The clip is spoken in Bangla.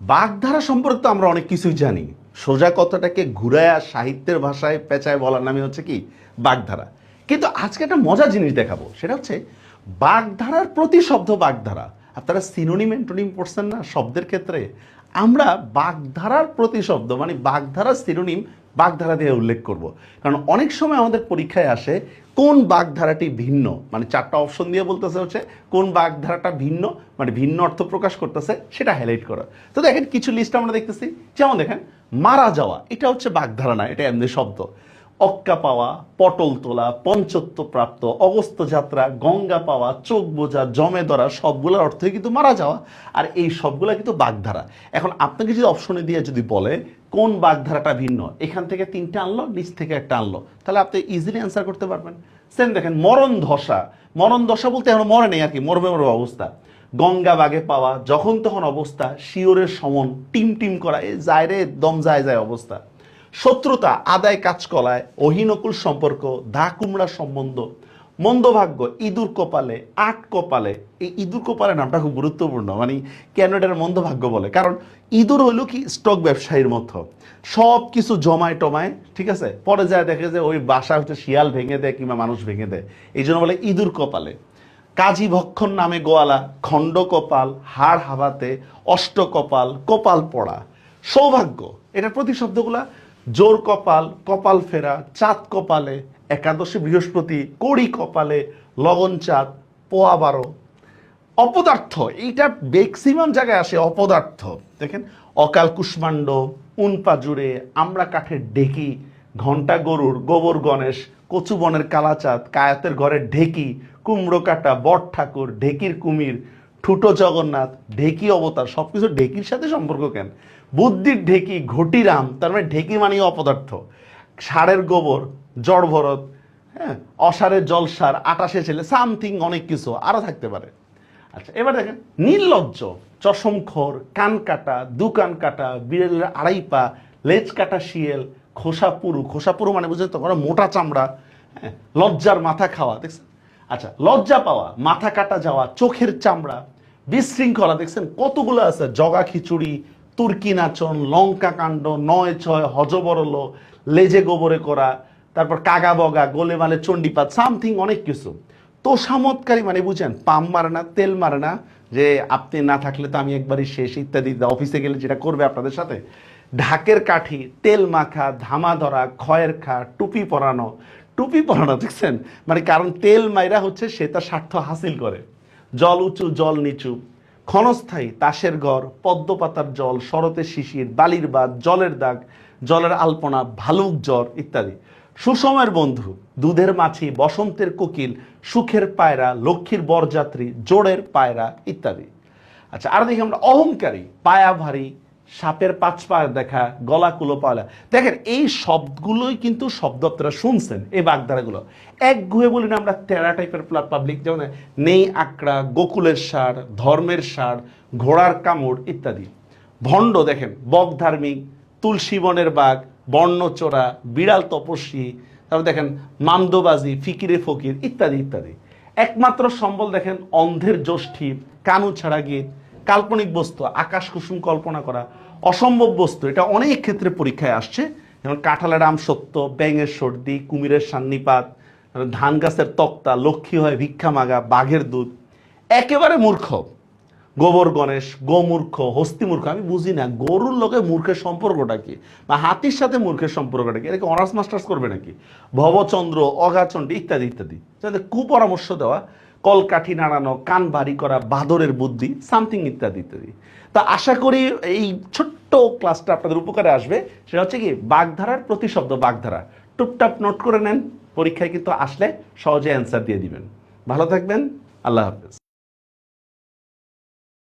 বাগধারা সম্পর্কে তো আমরা অনেক কিছুই জানি। সোজা কথাটাকে ঘুরায়া সাহিত্যের ভাষায় পেঁচায় বলার নামে হচ্ছে কি? বাগধারা। কিন্তু আজকে একটা মজার জিনিস দেখাবো। সেটা হচ্ছে বাগধারার প্রতিশব্দ বাগধারা। আপনারা সিনোনিম এন্টোনিম পড়ছেন না, শব্দের ক্ষেত্রে। আমরা বাগধারার প্রতিশব্দ মানে বাগধারার সিনোনিম বাগধারা দিয়ে উল্লেখ করব। কারণ অনেক সময় আমাদের পরীক্ষায় আসে, কোন বাগধারাটি ভিন্ন? মানে চারটা অপশন দিয়ে বলতেছে হচ্ছে, কোন বাগধারাটা ভিন্ন? মানে ভিন্ন অর্থ প্রকাশ করতেছে, সেটা হাইলাইট করা। তো দেখেন, কিছু লিস্ট আমরা দেখতেছি। যেমন দেখেন, মারা যাওয়া, এটা হচ্ছে বাগধারা না, এটা এমনি শব্দ। অক্কা পাওয়া, পটল তোলা, পঞ্চত্ব প্রাপ্ত অগস্ত যাত্রা, গঙ্গা পাওয়া, চোখ বোঝা, জমে ধরা, সবগুলোর অর্থই কিন্তু মারা যাওয়া। আর এই সবগুলা কিন্তু বাগধারা। এখন আপনাকে যদি অপশনে দিয়ে যদি বলে, কোন বাগধারাটা ভিন্ন? এখান থেকে তিনটা আনলো, নিচ থেকে একটা আনলো। তাহলে আপনি ইজিলি অ্যান্সার করতে পারবেন। সেম দেখেন, মরণ ধসা। মরণ দশা বলতে এখন মরে নেই আর কি, মরবে মরবে অবস্থা। গঙ্গা বাগে পাওয়া, যখন তখন অবস্থা, শিওরের সমন, টিম টিম করা, এ যায় রে, দম যায় যায় অবস্থা। শত্রুতা, আদায় কাজ কলায় অহিনকুল সম্পর্ক ধা কুমড়া সম্বন্ধ, মন্দভাগ্য, ইঁদুর কপালে, আট কপালে। এই ইঁদুর কপালে নামটা খুব গুরুত্বপূর্ণ। মানে কেন এটার মন্দভাগ্য বলে? কারণ ইঁদুর হইল কি স্টক ব্যবসায়ীর মতো। সব কিছু জমায় টমায়, ঠিক আছে? পরে যায় দেখে যে ওই বাসা হচ্ছে শিয়াল ভেঙে দেয় কিংবা মানুষ ভেঙে দেয়। এই জন্য বলে ইঁদুর কপালে। কাজী ভক্ষণ নামে গোয়ালা, খণ্ড কপাল, হাড় হাবাতে, অষ্ট কপাল কপাল পড়া। সৌভাগ্য, এটার প্রতিশব্দগুলা জোর কপাল কপাল ফেরা, চাঁদ কপালে, একাদশী, বৃহস্পতি, কড়ি কপালে, লগন চাঁদ, পোয়া বারো। অপদার্থ, এইটা ম্যাক্সিমাম জায়গায় আসে অপদার্থ। দেখেন, অকাল কুষ্মাণ্ড উনপা জুড়ে আমরা কাঠের ডেকি ঘণ্টা গরুর, গোবর গণেশ, কচু বনের কালাচাঁদ, কায়াতের ঘরের ঢেকি, কুমড়ো কাটা, বট ঠাকুর, ঢেকির কুমির ঠুটো জগন্নাথ, ঢেকি অবতার সব কিছু ঢেকির সাথে সম্পর্ক কেন? বুদ্ধির ঢেকি, ঘটিরাম, তার মানে ঢেকি মানেই অপদার্থ। সারের গোবর, জড় ভরত হ্যাঁ অসারের জলসার আটাশে ছেলে, সামথিং অনেক কিছু আরও থাকতে পারে। আচ্ছা এবার দেখেন, নির্লজ্জ চশমখোর কান কাটা দু কান কাটা, বিড়ালের আড়াই পা, লেজ কাটা শিয়েল খোসাপুরু খোসাপুরু মানে বুঝলেন তো মোটা চামড়া হ্যাঁ লজ্জার মাথা খাওয়া, দেখছেন? আচ্ছা লজ্জা পাওয়া, মাথা কাটা যাওয়া, চোখের চামড়া বিশৃঙ্খলা, দেখছেন? কতগুলো আছে? জগা খিচুড়ি, তুর্কি নাচন, লঙ্কা কাণ্ড, নয় ছয়, হজবরল, লেজে গোবরে করা, তারপর কাগা বগা গোলে মালে চণ্ডীপাত, সামথিং অনেক কিছু। তোষামতকারী মানে বুঝেন, পাম মারে না, তেল মারে না, যে আপনি না থাকলে তো আমি একবারই শেষ, ইত্যাদি অফিসে গেলে যেটা করবে আপনাদের সাথে, ঢাকের কাঠি, তেল মাখা, ধামা ধরা খয়ের খা, টুপি পরানো। টুপি পরানো, দেখছেন? মানে কারণ তেল মাইরা হচ্ছে সে তার স্বার্থ হাসিল করে। জল উঁচু, জল নিচু। ক্ষণস্থায়ী তাসের ঘর, পদ্মপাতার জল শরতের শিশির, বালির বাদ জলের দাগ, জলের আলপনা, ভালুক জ্বর ইত্যাদি। সুসময়ের বন্ধু, দুধের মাছি, বসন্তের কোকিল, সুখের পায়রা, লক্ষ্মীর বরযাত্রী, জোড়ের পায়রা ইত্যাদি। আচ্ছা আর দেখি আমরা, অহংকারী পায়া ভারী সাপের পাঁচ পায়ের দেখা, গলা কুলো পায়লা দেখেন, এই শব্দগুলোই কিন্তু শব্দ আপনারা শুনছেন, এই বাগধারাগুলো। এক গুহে বলি না আমরা তেরা টাইপের পাবলিক যেমন নেই আকড়া, গোকুলের সার ধর্মের সার ঘোড়ার কামড় ইত্যাদি। ভণ্ড দেখেন, বক ধার্মিক, তুলসী বনের বাঘ বর্ণচোরা বিড়াল তপস্বী, তারপর দেখেন, মামদোবাজি, ফিকিরে ফকির ইত্যাদি ইত্যাদি। একমাত্র সম্বল দেখেন, অন্ধের জ্যোষ্ঠী কানু ছাড়া গীত কাল্পনিক বস্তু, আকাশ কুসুম কল্পনা করা, অসম্ভব বস্তু। এটা অনেক ক্ষেত্রে পরীক্ষায় আসছে। যেমন কাঁঠালের আম সত্য, ব্যাঙের সর্দি, কুমিরের সান্নিপাত, ধান গাছের তক্তা, লক্ষ্মী হয় ভিক্ষা মাগা, বাঘের দুধ। একেবারে মূর্খ। গোবর গণেশ, গোমূর্খ হস্তিমূর্খ আমি বুঝি না, গরুর লোকে মূর্খের সম্পর্কটা কি? বা হাতির সাথে মূর্খের সম্পর্কটা কি? এটাকে অনার্স মাস্টার্স করবে নাকি? ভবচন্দ্র, অগাচন্ডী ইত্যাদি ইত্যাদি। যাতে কুপরামর্শ দেওয়া কলকাঠি নাড়ানো, কান ভারী করা, বাদরের বুদ্ধি, সামথিং ইত্যাদি ইত্যাদি। তা আশা করি এই ছোট্ট ক্লাসটা আপনাদের উপকারে আসবে। সেটা হচ্ছে কি, বাগধারার প্রতিশব্দ বাগধারা। টুপটাপ নোট করে নেন, পরীক্ষায় কিন্তু আসলে সহজে অ্যান্সার দিয়ে দিবেন। ভালো থাকবেন, আল্লাহ হাফেজ।